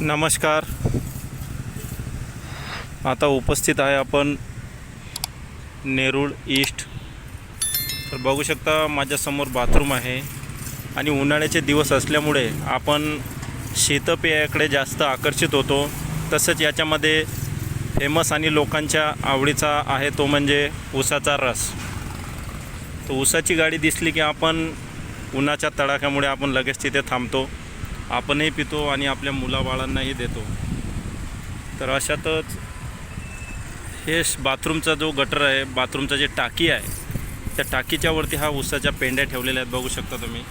नमस्कार. आता उपस्थित आहे आपण नेरूळ ईस्ट. तर बघू शकता माझ्यासमोर बाथरूम आहे आणि उन्हाळ्याचे दिवस असल्यामुळे आपण शीतपेयाकडे जास्त आकर्षित होतो. तसंच याच्यामध्ये फेमस आणि लोकांच्या आवडीचा आहे तो म्हणजे ऊसाचा रस. तर ऊसाची गाडी दिसली की आपण उन्हाच्या तडाख्यामुळे आपण लगेच तिथे थांबतो. आपणही पितो आणि आपल्या मुलाबाळांनाही देतो. तर अशातच हे बाथरूमचा जो गटर आहे बाथरूमचा जे टाकी आहे त्या टाकीच्या वरती हा उसाच्या पेंड्या ठेवलेल्या आहेत बघू शकता तुम्ही.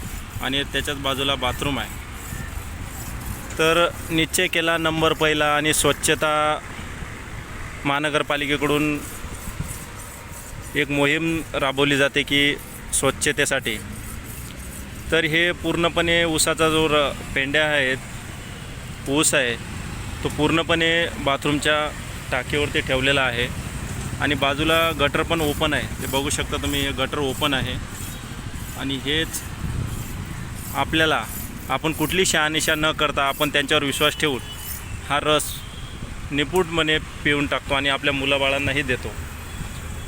आणि त्याच्याच बाजूला बाथरूम आहे. तर निश्चय केला नंबर पहिला आणि स्वच्छता महानगरपालिकेकडून एक मोहीम राबवली जाते की स्वच्छतेसाठी. तर हे पूर्णपणे ऊसाचा जो र पेंड्या आहेत ऊस आहे तो पूर्णपणे बाथरूमच्या टाकीवरती ठेवलेला आहे. आणि बाजूला गटर पण ओपन आहे. ते बघू शकता तुम्ही हे गटर ओपन आहे. आणि हेच आपल्याला आपण कुठली शहानिशा न करता आपण त्यांच्यावर विश्वास ठेवून हा रस निपुटपणे पिऊन टाकतो आणि आपल्या मुलाबाळांनाही देतो.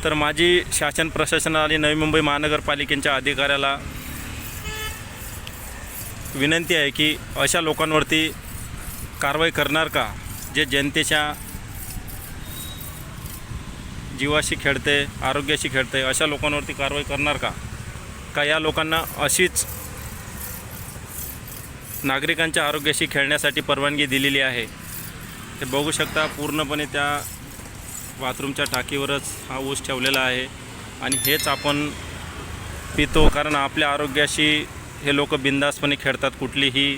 तर माझी शासन प्रशासन आणि नवी मुंबई महानगरपालिकेच्या अधिकाऱ्याला विनंती आहे की अशा लोकांवरती कारवाई करणार का? जे जनतेच्या जीवाशी खेळते आरोग्याशी खेळते अशा लोकांवरती कारवाई करणार का? का या लोकांना अशीच नागरिकांच्या आरोग्याशी खेळण्यासाठी परवानगी दिलेली आहे? हे बघू शकता पूर्णपणे त्या बाथरूमच्या टाकीवरच हा ऊस ठेवलेला आहे. आणि हेच आपण पितो कारण आपल्या आरोग्याशी हे लोक बिंदासपणे खेळतात कुठलीही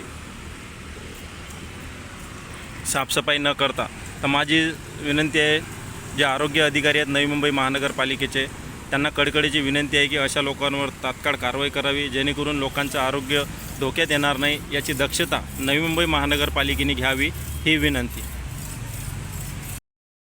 साफसफाई न करता. तर माझी विनंती आहे जे आरोग्य अधिकारी आहेत नवी मुंबई महानगरपालिकेचे त्यांना कडकडीची विनंती आहे की अशा लोकांवर तात्काळ कारवाई करावी जेणेकरून लोकांचं आरोग्य धोक्यात येणार नाही याची दक्षता नवी मुंबई महानगरपालिकेने घ्यावी ही विनंती.